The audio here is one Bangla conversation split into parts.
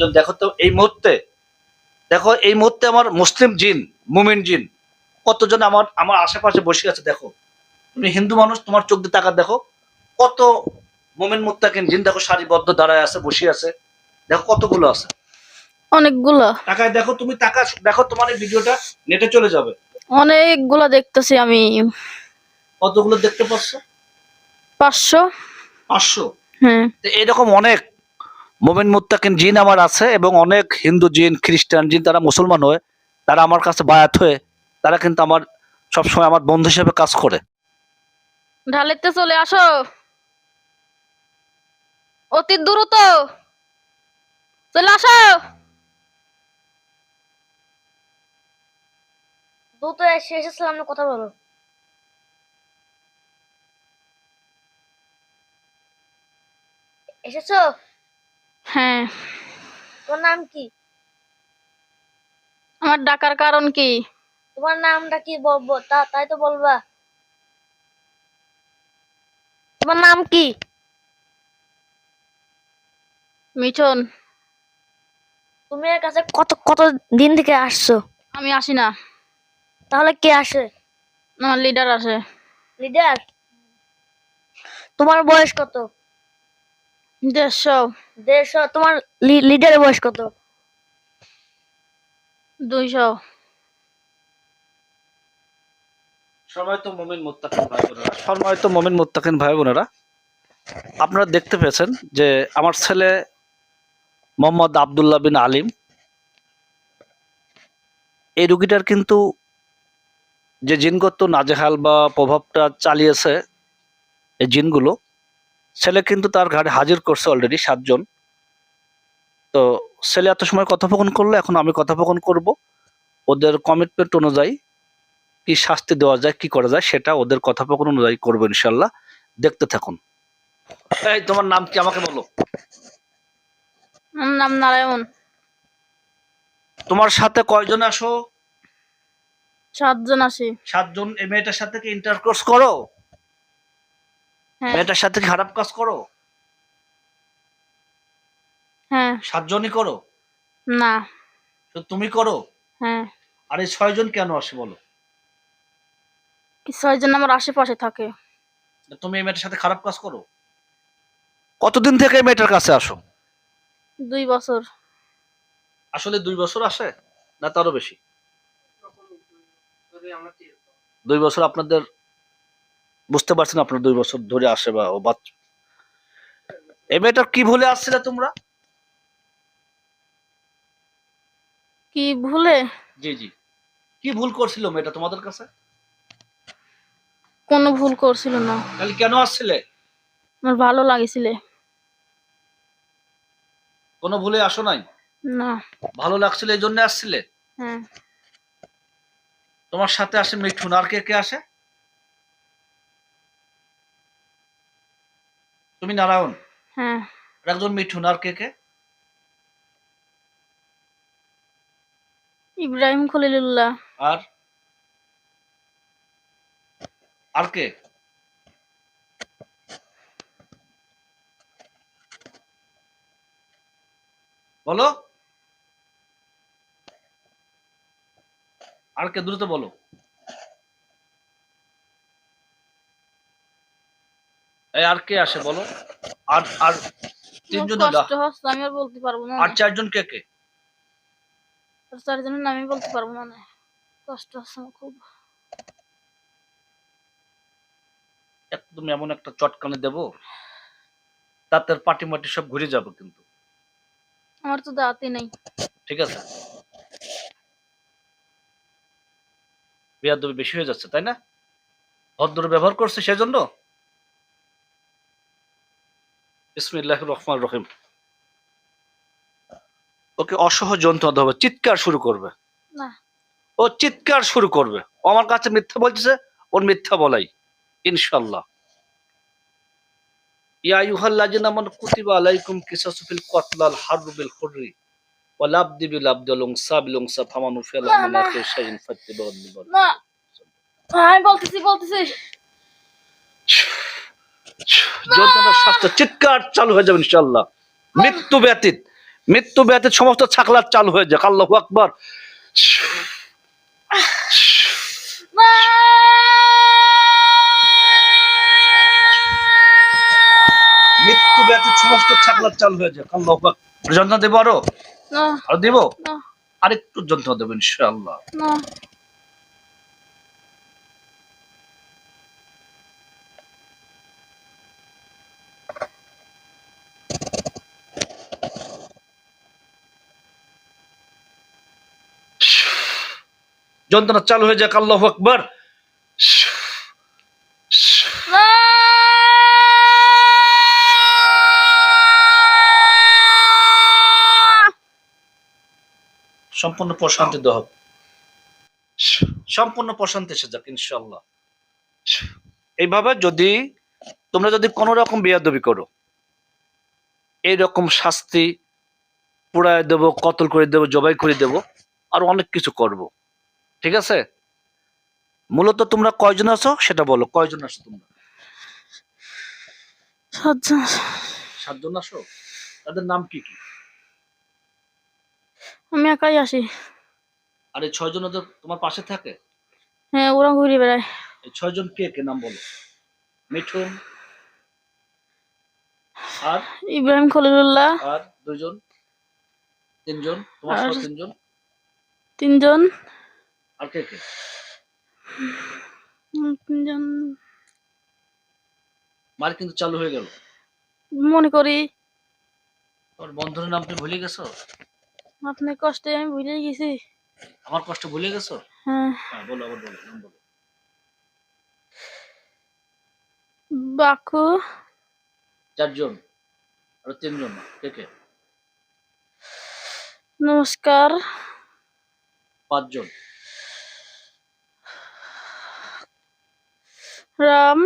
জন দেখো তো এই মুহূর্তে দেখো এই মুহূর্তে আমার মুসলিম জিন মুমিন জিন কতজন আমার আমার আশেপাশে বসে আছে দেখো। তুমি হিন্দু মানুষ তোমার চোখ দিয়ে তাকাত দেখো। কত মোমেন মুত্তাকিন জিন দেখো সারিবদ্ধ দাঁড়ায় আছে বসে আছে। দেখো কতগুলো আছে। অনেকগুলো। তাকায় দেখো তুমি তাকা দেখো তোমার এই ভিডিওটা নেটে চলে যাবে। অনেকগুলো দেখতেছি আমি। কতগুলো দেখতে পাচ্ছ? পাঁচশো। পাঁচশো? হ্যাঁ তো এরকম অনেক। মোমেন মুত্তাকিন জিন আমার আছে এবং অনেক হিন্দু জিন, খ্রিস্টান জিন তারা মুসলমান হয়ে, তারা আমার কাছে বায়াত হয়ে, তারা কিন্তু আমার সবসময় আমার বন্ধু হিসেবে কাজ করে। ঢালেতে চলে আসো। অতি দ্রুত। চলে আসো। দ্রুত এসে এসেছিলাম না কথা বলো এসেছ? হ্যাঁ। তোমার নাম কি? আমার ডাকার কারণ কি? তোমার নামটা কি বলব? তা তাই তো বলবা। তোমার নাম কি? মিঠুন। তুমি এর কাছে কত কত দিন থেকে আসছো? আমি আসি না। তাহলে কে আসে? আমার লিডার আসে। লিডার? তোমার বয়স কত? দেড়শো। দেড়শো। তোমার লিডারের বয়স কত? দুইশো। সম্মানিত মোমিন মুত্তাকিন ভাই বোনেরা। সম্মানিত মোমিন মুত্তাকিন ভাই বোনেরা। আপনারা দেখতে পেয়েছেন যে আমার ছেলে মোহাম্মদ আবদুল্লাহ বিন আলিম এই রুগীটার কিন্তু যে জিনগত নাজেহাল বা প্রভাবটা চালিয়েছে এই জিনগুলো ছেলে কিন্তু তার ঘাড়ে হাজির করছে অলরেডি সাতজন। তো ছেলে এত সময় কথোপকথন করল এখন আমি কথোপকথন করব। ওদের কমিটমেন্ট অনুযায়ী কি শাস্তি দেওয়া যায় কি করা যায় সেটা ওদের কথোপকথন অনুযায়ী করব ইনশাল্লাহ। দেখতে থাকুন। এই তোমার নাম কি আমাকে বলো? আমার নাম নারায়ণ। তোমার সাথে কয়জন আসো? সাতজন আসি। সাতজন এই মেয়েটার সাথে কি ইন্টারকোর্স করো? মেয়েটার সাথে কি খারাপ কাজ করো? হ্যাঁ। সাতজনই করো? না। তুমি করো? হ্যাঁ। আর এই ছয়জন কেন আসে বলো? কি ছয়জন আমার আশেপাশে থাকে। তুমি এই মেয়েটার সাথে খারাপ কাজ করো? কতদিন থেকে এই মেয়েটার কাছে আসো? দুই বছর। আসলে দুই বছর আসে? না তারও বেশি? দুই বছর আপনাদের বুঝতে পারছেন আপনার দুই বছর ধরে আসে বা ও বাচ্চা এই মেয়েটার কি ভুলে আসছিলে তোমরা? কি ভুলে? জি জি। কি ভুল করছিল মেয়েটা তোমাদের কাছে? কোনো ভুল করছিল না। তাহলে কেন আসছিলে? আমার ভালো লাগিছিলে। কোনো ভুলে আসো নাই? না। ভালো লাগছিল এই জন্য আসছিলে? হ্যাঁ। তোমার সাথে আসে মিঠুন। আর কে কে আসে? তুমি নারায়ণ? হ্যাঁ। একজন মিঠুন আর কে কে? ইব্রাহিম খলিলুল্লাহ। আর? আর কে? বলো। আর কে দ্রুত বলো। আর কে আসে বলো? আর আর তিনজন আমি আর বলতে পারব না। আর চারজন কে কে? চারজনের নাম আমি বলতে পারব না কষ্ট হচ্ছে খুব। একদম এমন একটা চটকানে দেবো তাতে পাটি মাটি সব ঘুরে যাবে কিন্তু। আমার তো দাঁতই নেই। ঠিক আছে। বেয়াদবি বেশি হয়ে যাচ্ছে তাই না? ভদ্র ব্যবহার করছে সেজন্য? বিসমিল্লাহ রহমান রহিম। ওকে অসহ যন্ত্রণা হবে চিৎকার শুরু করবে। ও চিৎকার শুরু করবে। ও আমার কাছে মিথ্যা বলছে ওর মিথ্যা বলাই ইনশাল্লাহ ইয়া আইয়ুহাল্লাযিনা আমানু কুতিবা আলাইকুম কিসাসু ফিল কতলাল হারবু বিল হুররি ওয়া লাবদি বিল আবদি ওয়াল উনসা বিল উনসা ফামানু ফিল না আমি বলতেছি বলতেছি। যন্ত্রণার শাস্ত্র চিৎকার চালু হয়ে যাবে ইনশাল্লাহ মৃত্যু ব্যতীত মৃত্যু ব্যাধির সমস্ত ছাকলার চালু হয়ে যাক। আল্লাহ আকবর। মৃত্যু ব্যাধির সমস্ত ছাকলার চালু হয়ে যাক। আল্লাহ যন্ত্রণা দেবো আরও? আরও দেবো? আরেকটু যন্ত্রণা দেবো ইনশাআল্লাহ। যন্ত্রণা চালু হয়ে যাক, আল্লাহ আকবর। সম্পূর্ণ প্রশান্তি হোক সম্পূর্ণ প্রশান্তি এসে যাক ইনশাল্লাহ এইভাবে যদি তোমরা যদি কোনো রকম বিয়াদবি করো এই রকম শাস্তি পুড়ায় দেব, কতল করে দেব, জবাই করে দেব, আর অনেক কিছু করব। ঠিক আছে? মূলত তোমরা কয়জন আছো? সেটা বলো কয়জন আছো তোমরা? সাতজন। সাতজন আছো? তাদের নাম কি কি? আমি একাই আসি। আর এই ছয়জন ওদের তোমার পাশে থাকে? হ্যাঁ ওরা ঘুরে বেড়ায়। এই ছয়জন কে কে? নাম বলো। মিঠুন আর? ইব্রাহিম খলিলুল্লাহ। আর দুজন তিনজন? তোমার আর- তিনজন? তিনজন। আর কে কে তিনজন কিন্তু চালু হয়ে গেল। মনে করি। তোমার বন্ধুর নাম তুমি ভুলে গেছো? আপনার কষ্টে আমি ভুলে গেছি। আমার কষ্ট ভুলে গেছো? হ্যাঁ। হ্যাঁ বলো আবার বলো নাম বলো। বাকু। চারজন আর তিনজন কে কে? নমস্কার। পাঁচজন। রাম।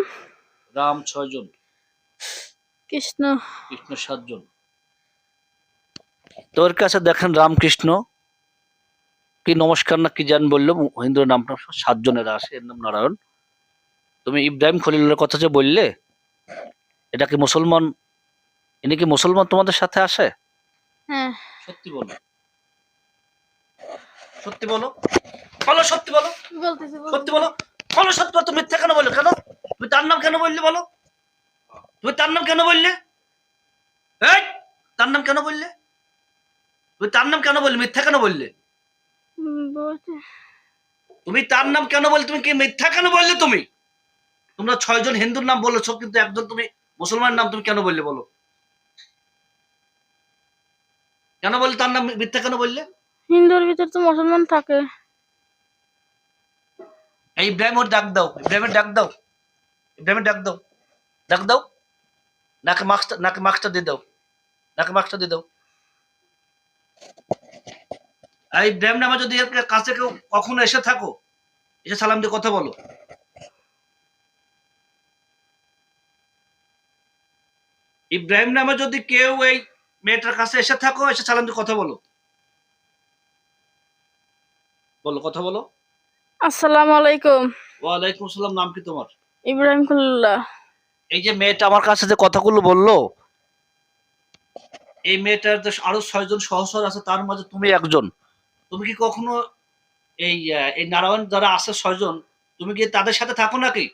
রাম ছয়জন কৃষ্ণ। কৃষ্ণ সাতজন তোর কাছে দেখেন রামকৃষ্ণ। কি নমস্কার না কি জান বলল হিন্দুর নামটা সাতজনের আসে এর নাম নারায়ণ। তুমি ইব্রাহিম খলিলের কথা যে বললে এটা কি মুসলমান? ইনি কি মুসলমান তোমাদের সাথে আসে হ্যাঁ। সত্যি বলো। সত্যি বলো। বলো সত্যি বলো। সত্যি বলো। বলো সত্যি বলো তুমি মিথ্যা কেন বললে? কেন? তুমি তার নাম কেন বললে বলো? তুমি তার নাম কেন বললে? এই তার নাম কেন বললে? তুমি তার নাম কেন বললে? মিথ্যা কেন বললে? তুমি তার নাম কেন বললে? তুমি কি মিথ্যা কেন বললে তুমি? তোমরা ছয়জন হিন্দুর নাম বলেছ কিন্তু একজন তুমি মুসলমানের নাম তুমি কেন বললে বলো? কেন বললে তার নাম মিথ্যা কেন বললে? হিন্দুর ভিতর তো মুসলমান থাকে। এই ইব্রাহিম ওর ডাক দাও, ইব্রাহিমের ডাক দাও, ইব্রাহিমের ডাক দাও ডাক দাও। নাকে মাস্কটা নাকে মাস্কটা দিয়ে দাও, নাকে মাস্কটা দিয়ে দাও। আর ইব্রাহিম নামে যদি কাছে কেউ কখনো এসে থাকো, এসে সালাম দিয়ে কথা বলো। ইব্রাহিম নামে যদি কেউ এই মেয়েটার কাছে এসে থাকো, এসে সালাম দিয়ে কথা বলো। বলো, কথা বলো। আসসালামু আলাইকুম। ওয়ালাইকুম আসসালাম নাম কি তোমার? ইব্রাহিম খলিলুল্লাহ। এই যে মেয়েটা আমার কাছে যে কথাগুলো বলল এই মেয়েটার যে আরও ছয়জন সহসর আছে তার মাঝে তুমি একজন। তুমি কি কখনো এই এই নারায়ণ যারা আছে ছয়জন তুমি কি তাদের সাথে থাকো নাকি?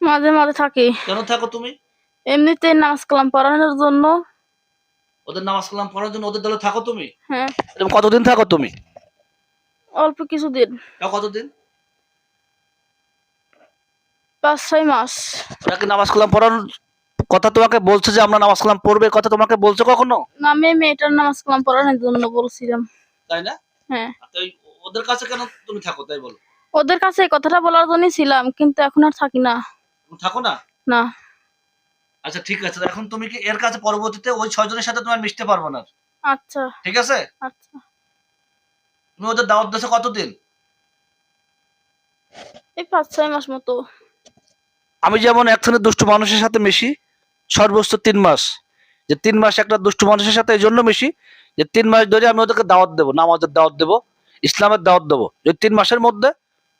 মাঝে মাঝে থাকি। কেন থাকো তুমি? এমনিতে নামাজ কালাম পড়ানোর জন্য। ওদের নামাজ কালাম পড়ার জন্য ওদের দলে থাকো তুমি? হ্যাঁ। কতদিন থাকো তুমি? অল্প কিছুদিন। কতদিন? পাঁচ ছয় মাস। ওরা কি নামাজ কালাম পড়ার কথা তোমাকে বলছে যে আমরা নামাজ কালাম পড়বে কথা তোমাকে বলছে কখনো? না, আমি মেয়েটার নামাজ কালাম পড়ানোর জন্য বলছিলাম। তাই না? হ্যাঁ। তো ওদের কাছে কেন তুমি থাকো? তাই বলো। ওদের কাছে এই কথাটা বলার জন্যই ছিলাম কিন্তু এখন আর থাকি না। তুমি থাকো না? না। আচ্ছা ঠিক আছে। এখন তুমি কি এর কাছে পরবর্তীতে ওই ছয়জনের সাথে তোমার মিশতে পারবে না? আচ্ছা। ঠিক আছে? আচ্ছা। তুমি ওদের দাওয়াত দেশে কতদিন? এই পাঁচ ছয় মাস মতো। আমি যেমন একখানে দুষ্টু মানুষের সাথে মিশি সর্বোচ্চ তিন মাস। যে তিন মাস একটা দুষ্টু মানুষের সাথে এই জন্য মিশি যে তিন মাস ধরে আমি ওদেরকে দাওয়াত দেবো নামাজের দাওয়াত দেবো ইসলামের দাওয়াত দেবো। যদি তিন মাসের মধ্যে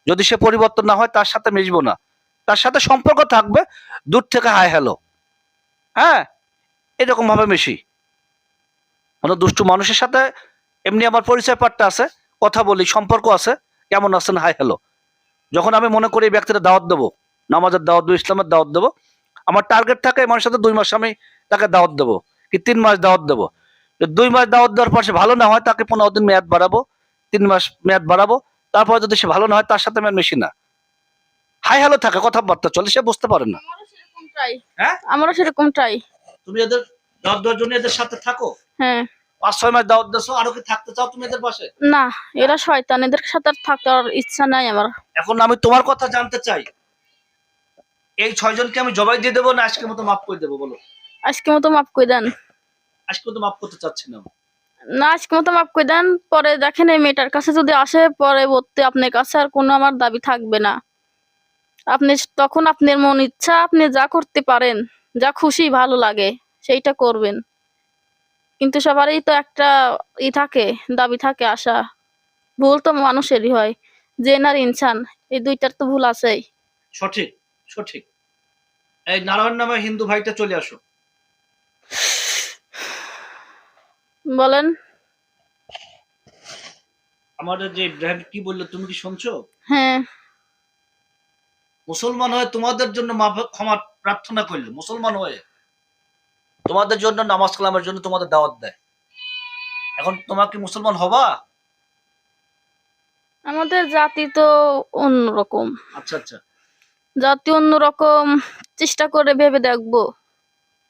যদি সে পরিবর্তন না হয় তার সাথে মিশবো না। তার সাথে সম্পর্ক থাকবে দূর থেকে হাই হ্যালো। হ্যাঁ এরকম ভাবে মিশি। মানে দুষ্টু মানুষের সাথে এমনি আমার পরিচয় পাট্টা আছে। কথা বলি সম্পর্ক আছে? কেমন আছেন? হাই হ্যালো যখন আমি মনে করি এই ব্যক্তিটা দাওয়াত দেবো নামাজের দাওয়াত দেবো ইসলামের দাওয়াত দেবো আমার টার্গেট থাকে এই মানুষের সাথে দুই মাস আমি তাকে দাওয়াত দেবো কি তিন মাস দাওয়াত দেবো। দুই মাস দাওয়াত দেওয়ার পর সে ভালো না হয় তাকে পনেরো দিন মেয়াদ বাড়াবো তিন মাস মেয়াদ বাড়াবো তারপর যদি সে ভালো না হয় তার সাথে আমি মেশি না। হাই হ্যালো থাকে কথাবার্তা চলে সে বুঝতে পারে না। আমারও সেরকম ট্রাই হ্যাঁ? আমারও সেরকম ট্রাই তুমি এদের দাওয়াত দেওয়ার জন্য এদের সাথে থাকো? হ্যাঁ। পাঁচ ছয় মাস দাওয়াত দিছো আরও কি থাকতে চাও তুমি এদের পাশে? না এরা শয়তান এদের সাথে থাকার ইচ্ছা নাই আমার। এখন আমি তোমার কথা জানতে চাই। এই ছয়জনকে আমি জবাই দিয়ে দেবো না আজকের মতো মাফ করে দেবো বলো? আজকে মতো মাফ করে দেন। আজকে মতো মাফ করতে চাচ্ছি না। না আজকে মতো মাফ করে দেন পরে দেখেন এই মেয়েটার কাছে যদি আসে পরবর্তী আপনার কাছে আর কোনো আমার দাবি থাকবে না। আপনি তখন আপনার মন ইচ্ছা আপনি যা করতে পারেন যা খুশি ভালো লাগে সেইটা করবেন। কিন্তু সবারই তো একটা ই থাকে দাবি থাকে আশা। ভুল তো মানুষেরই হয় জেন আর ইনসান এই দুইটার তো ভুল আছেই। সঠিক সঠিক। এই নারায়ণ নামে হিন্দু ভাইটা চলে আসো। বলেন। আমাদের যে ইব্রাহিম কি বলল তুমি কি শুনছো? হ্যাঁ। মুসলমান হয়ে তোমাদের জন্য মাফ- ক্ষমা প্রার্থনা করল মুসলমান হয়ে। তোমাদের জন্য নামাজ কালামের জন্য তোমাদের দাওয়াত দেয়। এখন তোমার কি মুসলমান হবা? আমাদের জাতি তো অন্যরকম। আচ্ছা আচ্ছা। জাতি অন্যরকম চেষ্টা করে ভেবে দেখব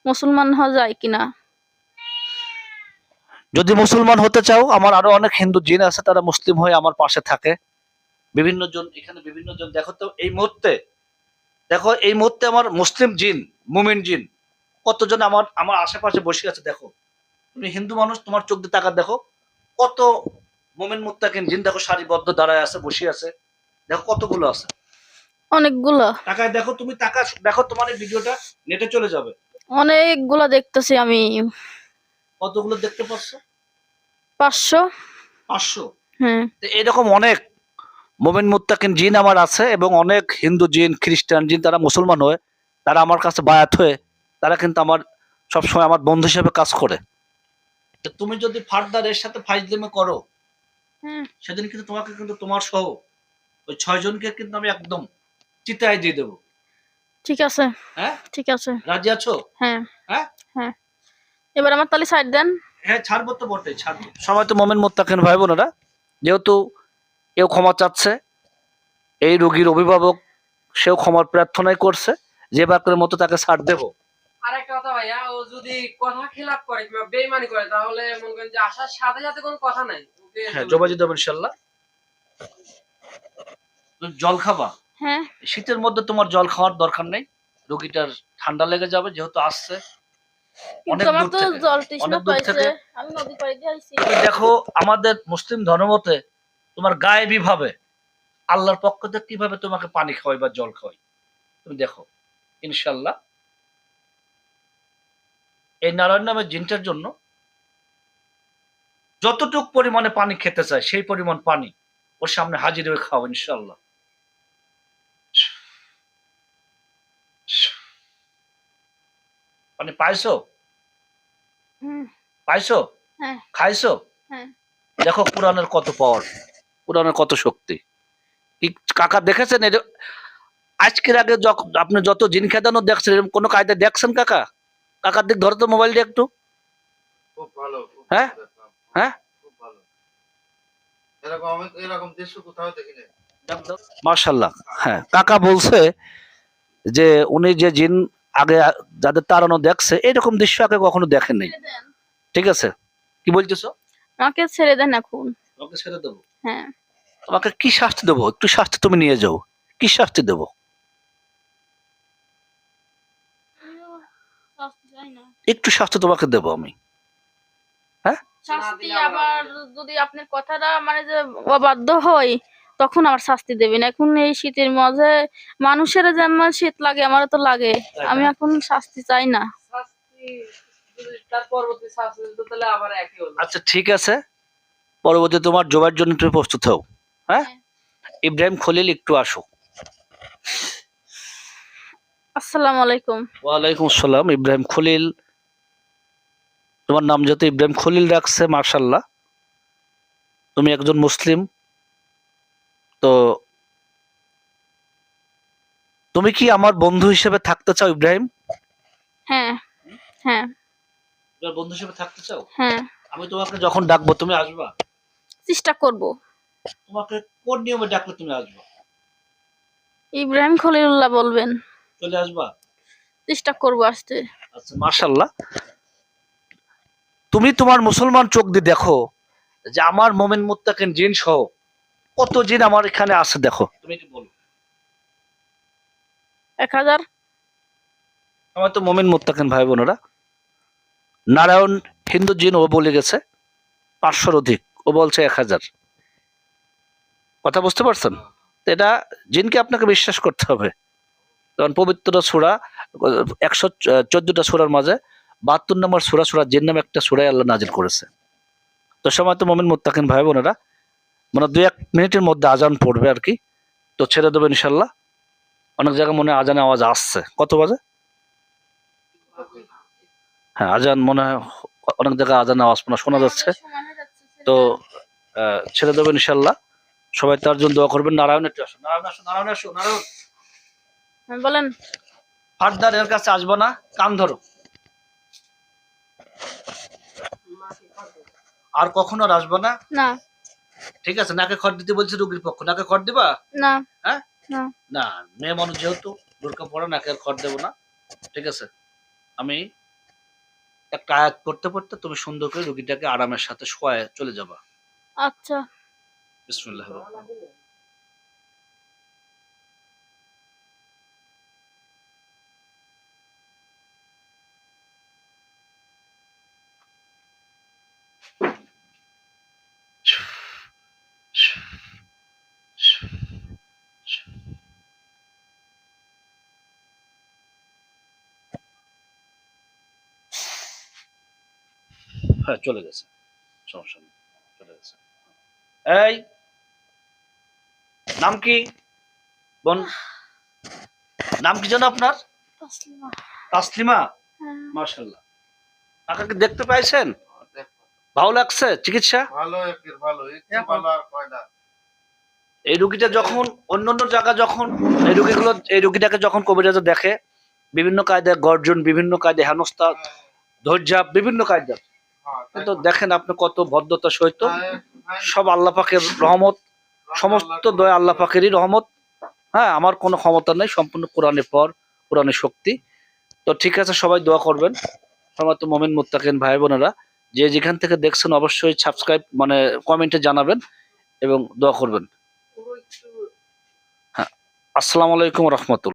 মুসলমান হওয়া যায় কিনা। যদি মুসলমান হতে চাও আমার আরও অনেক হিন্দু জিন আছে তারা মুসলিম হয়ে আমার পাশে থাকে। বিভিন্ন জন এখানে বিভিন্ন জন দেখো তো এই মুহূর্তে দেখো এই মুহূর্তে আমার মুসলিম জিন মুমিন জিন কতজন আমার আমার আশেপাশে বসে আছে দেখো। তুমি হিন্দু মানুষ তোমার চোখ দিয়ে তাকা দেখো। কত মুমিন মুত্তাকিন জিন দেখো সারিবদ্ধ দাঁড়ায় আছে বসে আছে। দেখো কতগুলো আছে। অনেকগুলো। তাকায় দেখো তুমি তাকা দেখো তোমার এই ভিডিওটা নেটে চলে যাবে। অনেকগুলো দেখতেছি আমি। কতগুলো দেখতে পাচ্ছ? পাঁচশো। পাঁচশো? হ্যাঁ এরকম অনেক মোমেন মুত্তাকিন জিন আমার আছে এবং অনেক হিন্দু জিন খ্রিস্টান জিন তারা মুসলমান হয়ে তারা আমার কাছে বায়াত হয়ে তারা কিন্তু আমার সবসময় আমার বন্ধু হিসেবে কাজ করে। তো তুমি যদি ফার্দার এর সাথে ফাইজলিমে করো সেদিন কিন্তু তোমাকে কিন্তু তোমার সহ ওই ছয় জনকে কিন্তু আমি একদম চিতায় দিয়ে দেবো। ঠিক আছে। হ্যাঁ? ঠিক আছে। রাজি আছো? হ্যাঁ। হ্যাঁ? হ্যাঁ। এবার আমার তাহলে সাইড দেন। হ্যাঁ ছাড়বো তো বটে ছাড়বো। সবাই তো মোমেন মোত্তাকিন ভাই বোনেরা যেহেতু এও ক্ষমা চাচ্ছে এই রোগীর অভিভাবক সেও ক্ষমার প্রার্থনাই করছে যে বাকের মতো তাকে ছাড় দেবো। আরেকটা কথা ভাইয়া ও যদি কথা খেলাপ করে কিংবা বেইমানি করে তাহলে মনে করেন যে আসার সাথে সাথে কোনো কথা নাই। হ্যাঁ জবাজি দেবো ইনশাল্লাহ। জল খাবা? হ্যাঁ। শীতের মধ্যে তোমার জল খাওয়ার দরকার নেই রোগীটার ঠান্ডা লেগে যাবে যেহেতু আসছে। দেখো আমাদের মুসলিম ধর্মমতে তোমার গায়েবী ভাবে আল্লাহর পক্ষ থেকে কীভাবে তোমাকে পানি খাওয়াই বা জল খাওয়াই তুমি দেখো ইনশাল্লাহ। এই নারায়ণ নামের জিনটার জন্য যতটুক পরিমাণে পানি খেতে চায় সেই পরিমাণ পানি ওর সামনে হাজির হয়ে খাও ইনশাল্লাহ পানি পাইছো? হুম, পাইছো? হ্যাঁ। খাইছো? হ্যাঁ। দেখো কোরআনের কত পাওয়ার। কোরআনের কত শক্তি। কাকা দেখেছেন? আজকের আগে আপনি যত জিন খেদানো দেখছেন এরকম কোনো কায়দা দেখছেন কাকা? কাকার দিক ধরো তো মোবাইল দিয়ে একটু। খুব ভালো খুব হ্যাঁ? হ্যাঁ? এরকম দৃশ্য মার্শাল্লাহ হ্যাঁ। কাকা বলছে যে উনি যে জিন আগে যাদের তাড়ানো দেখছে এরকম দৃশ্য আগে কখনো দেখেন। ঠিক আছে। কি বলতেছো? আমাকে ছেড়ে দেন এখন। ছেড়ে দেবো। হ্যাঁ। তোমাকে কি শাস্তি দেবো? একটু শাস্তি তুমি নিয়ে যাও। কি শাস্তি দেবো শাস্তি চাই না। একটু শাস্তি তোমাকে দেবো আমি। শাস্তি দিলে আবার যদি আপনার কথাটা মানে যে অবাধ্য হয় তখন শাস্তি দেবেন। এখন এই শীতের মাঝে মানুষের যেমন শীত লাগে আমারও তো লাগে। আমি এখন শাস্তি চাই না। শাস্তি শাস্তি আচ্ছা ঠিক আছে। পরবর্তী তোমার জবার জন্য তুমি প্রস্তুত হও। হ্যাঁ? হ্যাঁ। ইব্রাহিম খলিল একটু আসো। আসসালামু আলাইকুম। ওয়ালাইকুম আসসালাম ইব্রাহিম খলিল। তোমার নাম যেহেতু ইব্রাহিম খলিল রাখছে মার্শাল্লাহ তুমি একজন মুসলিম। তো তুমি কি আমার বন্ধু হিসেবে থাকতে চাও ইব্রাহিম? হ্যাঁ হ্যাঁ। বন্ধু হিসেবে থাকতে চাও? হ্যাঁ। আমি তোমাকে যখন ডাকবো তুমি আসবা? চেষ্টা করব। তোমাকে কোন নিয়মে ডাকলে তুমি আসবা? ইব্রাহিম খলিলুল্লাহ বলবেন। চলে আসবা? চেষ্টা করব আসতে। আচ্ছা মার্শাল্লাহ তুমি তোমার মুসলমান চোখ দিয়ে দেখো যে আমার মোমেন মুত্তাকিন জিন সহ কত জিন আমার এখানে আছে দেখো। তুমি কি বলো। এক হাজার? আমার তো মোমেন মুত্তাকিন ভাই বোনেরা। নারায়ণ হিন্দু জিন ও বলে গেছে পাঁচশোর অধিক। ও বলছে এক হাজার। কথা বুঝতে পারছেন? তো এটা জিনকে আপনাকে বিশ্বাস করতে হবে। কারণ পবিত্র সুরা একশো চোদ্দটা সুরার মাঝে বাহাত্তর নম্বর সুরা সুরা জিন নামে একটা সুরাই আল্লাহ নাজিল করেছে। তো সময় তো মোমিন মুত্তাকিন ভাই বোনেরা মানে দুই এক মিনিটের মধ্যে আজান পড়বে আর কি। তো ছেড়ে দেবেন ইনশাল্লাহ। অনেক জায়গায় মনে আজানে আওয়াজ আসছে। কত বাজে? হ্যাঁ আজান মনে হয় অনেক জায়গায় আজান আওয়াজ মনে শোনা যাচ্ছে। তো ছেড়ে দেবেন ইনশাল্লাহ। সবাই তার জন্য দোয়া করবেন। নারায়ণ একটু আসো নারায়ণ আসো নারায়ণ আসো নারায়ণ। হ্যাঁ, বলেন। ফারদার এর কাছে আসব না। কান ধরো। আর কখনো আর আসব না? না। ঠিক আছে নাকে খড় দিতে বলছে রুগীর পক্ষ নাকে খড় দিবা? না। না। মেয়ে মানুষ যেহেতু বোরকা পড়া নাকে আর খড় দেবো না। ঠিক আছে আমি একটা আয়াত পড়তে পড়তে তুমি সুন্দর করে রুগীটাকে আরামের সাথে শোয়ায় চলে যাবা। আচ্ছা। বিসমুল্লাহ হ্যাঁ চলে গেছে। সমস্যা নেই চলে গেছে। এই নাম কি? বোন? নাম কি যেন আপনার? তাসলিমা। হ্যাঁ। মার্শাল্লাহ আপনাকে দেখতে পাইছেন? ভালো লাগছে? চিকিৎসা? ভালো একের ভালো একটু ভালো আর কয়টা এই রুগীটা যখন অন্য অন্য জায়গা যখন এই রুগীগুলো এই রুগীটাকে যখন কবিরাজা দেখে বিভিন্ন কায়দায় গর্জন বিভিন্ন কায়দায় হেনস্থা ধৈর্য বিভিন্ন কায়দা হ্যাঁ, কিন্তু দেখেন আপনি কত ভদ্রতা সহিত। হ্যাঁ, হ্যাঁ, সব আল্লাহ পাকের রহমত সমস্ত দয়া আল্লাহ পাকেরই রহমত। হ্যাঁ আমার কোনো ক্ষমতা নেই সম্পূর্ণ কোরআনের পর কোরআনের শক্তি। তো ঠিক আছে সবাই দোয়া করবেন। আমার তো মমিন মুত্তাকিন ভাই বোনেরা যে যেখান থেকে দেখছেন অবশ্যই সাবস্ক্রাইব মানে কমেন্টে জানাবেন এবং দোয়া করবেন। হ্যাঁ আসসালামু আলাইকুম রহমতুল